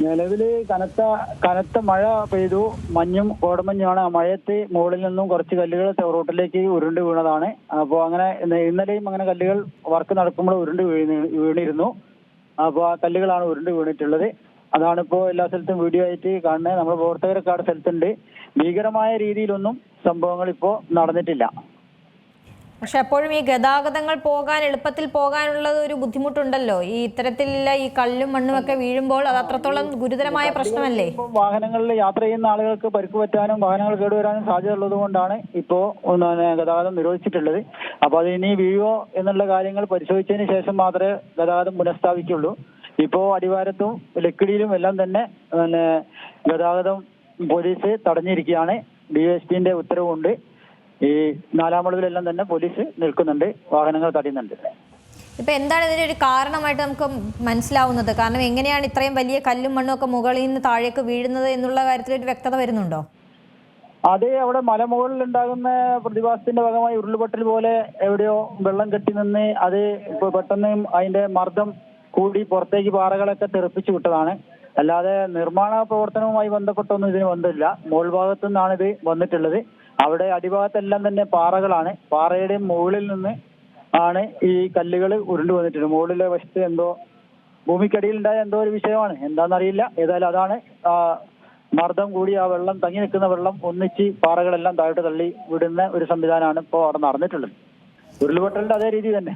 നിലവിൽ കനത്ത കനത്ത മഴ പെയ്തു. മഞ്ഞും കോടമഞ്ഞുമാണ്. ആ മഴയത്ത് മുകളിൽ നിന്നും കുറച്ച് കല്ലുകൾ റോട്ടിലേക്ക് ഉരുണ്ട് വീണതാണ്. അപ്പോൾ അങ്ങനെ ഇന്ന- ഇന്നലെയും അങ്ങനെ കല്ലുകൾ വർക്ക് നടക്കുമ്പോൾ ഉരുണ്ട് വീണ് വീണിരുന്നു. അപ്പോൾ ആ കല്ലുകളാണ് ഉരുണ്ട് വീണിട്ടുള്ളത്. അതാണ് ഇപ്പോൾ എല്ലാ സ്ഥലത്തും വീഡിയോ ആയിട്ട് കാണുന്നത്. നമ്മുടെ പ്രവർത്തകരൊക്കെ അവിടെ സ്ഥലത്തുണ്ട്. ഭീകരമായ രീതിയിലൊന്നും സംഭവങ്ങൾ ഇപ്പോൾ നടന്നിട്ടില്ല. പക്ഷെ അപ്പോഴും ഈ ഗതാഗതങ്ങൾ പോകാൻ എളുപ്പത്തിൽ പോകാനുള്ളത് ഒരു ബുദ്ധിമുട്ടുണ്ടല്ലോ. ഈ ഇത്തരത്തിലുള്ള ഈ കല്ലും മണ്ണും ഒക്കെ വീഴുമ്പോൾ അത് അത്രത്തോളം ഗുരുതരമായ പ്രശ്നമല്ലേ? വാഹനങ്ങളിൽ യാത്ര ചെയ്യുന്ന ആളുകൾക്ക് പരിക്ക് പറ്റാനും വാഹനങ്ങൾ കേടുവരാനും സാധ്യത ഉള്ളത് കൊണ്ടാണ് ഇപ്പോ ഗതാഗതം നിരോധിച്ചിട്ടുള്ളത്. അപ്പൊ അത് ഇനി വീഴോ എന്നുള്ള കാര്യങ്ങൾ പരിശോധിച്ചതിന് ശേഷം മാത്രമേ ഗതാഗതം പുനഃസ്ഥാപിക്കുള്ളൂ ഇപ്പോ അടിവാരത്തും ലക്കിടിയിലും എല്ലാം തന്നെ ഗതാഗതം പോലീസ് തടഞ്ഞിരിക്കുകയാണ്. ഡി എസ് പിന്റെ ഉത്തരവുണ്ട്. ഈ നാലാം വളവിലെല്ലാം തന്നെ പോലീസ് നിൽക്കുന്നുണ്ട് വാഹനങ്ങൾ തടയുന്നുണ്ട്. ഇപ്പൊ എന്താണ് ഇതിന്റെ ഒരു കാരണമായിട്ട് നമുക്ക് മനസ്സിലാവുന്നത്? കാരണം എങ്ങനെയാണ് ഇത്രയും വലിയ കല്ലും മണ്ണും ഒക്കെ മുകളിൽ നിന്ന് താഴേക്ക് വീഴുന്നത് എന്നുള്ള കാര്യത്തിൽ ഒരു വ്യക്തത വരുന്നുണ്ടോ? അത് അവിടെ മലമുകളിൽ ഉണ്ടാകുന്ന പ്രതിഭാസത്തിന്റെ ഭാഗമായി ഉരുൾപൊട്ടൽ പോലെ എവിടെയോ വെള്ളം കെട്ടി നിന്ന് അത് പെട്ടെന്ന് അതിന്റെ മർദ്ദം കൂടി പുറത്തേക്ക് പാറകളൊക്കെ തെറിപ്പിച്ചു വിട്ടതാണ്. അല്ലാതെ നിർമ്മാണ പ്രവർത്തനവുമായി ബന്ധപ്പെട്ടൊന്നും ഇതിന് ബന്ധമില്ല. മുകൾ ഭാഗത്തു നിന്നാണ് ഇത് വന്നിട്ടുള്ളത്. അവിടെ അടിഭാഗത്തെല്ലാം തന്നെ പാറകളാണ്. പാറയുടെ മുകളിൽ നിന്ന് ആണ് ഈ കല്ലുകൾ ഉരുണ്ടു വന്നിട്ടുണ്ട്. മുകളിലെ വശത്ത് എന്തോ ഭൂമിക്കടിയിൽ ഉണ്ടായ എന്തോ ഒരു വിഷയമാണ്. എന്താണെന്നറിയില്ല. ഏതായാലും അതാണ് മർദ്ദം കൂടി ആ വെള്ളം തങ്ങി നിൽക്കുന്ന വെള്ളം ഒന്നിച്ച് പാറകളെല്ലാം താഴോട്ട് തള്ളി വിടുന്ന ഒരു സംവിധാനമാണ് ഇപ്പോൾ അവിടെ നടന്നിട്ടുള്ളത്. ഉരുൾപൊട്ടലിന്റെ അതേ രീതി തന്നെ.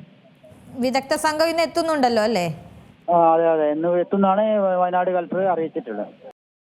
വിദഗ്ധ സംഘം ഇന്ന് എത്തുന്നുണ്ടല്ലോ അല്ലേ? അതെ അതെ. ഇന്ന് എത്തുന്നാണ് വയനാട് കളക്ടർ അറിയിച്ചിട്ടുള്ളത്.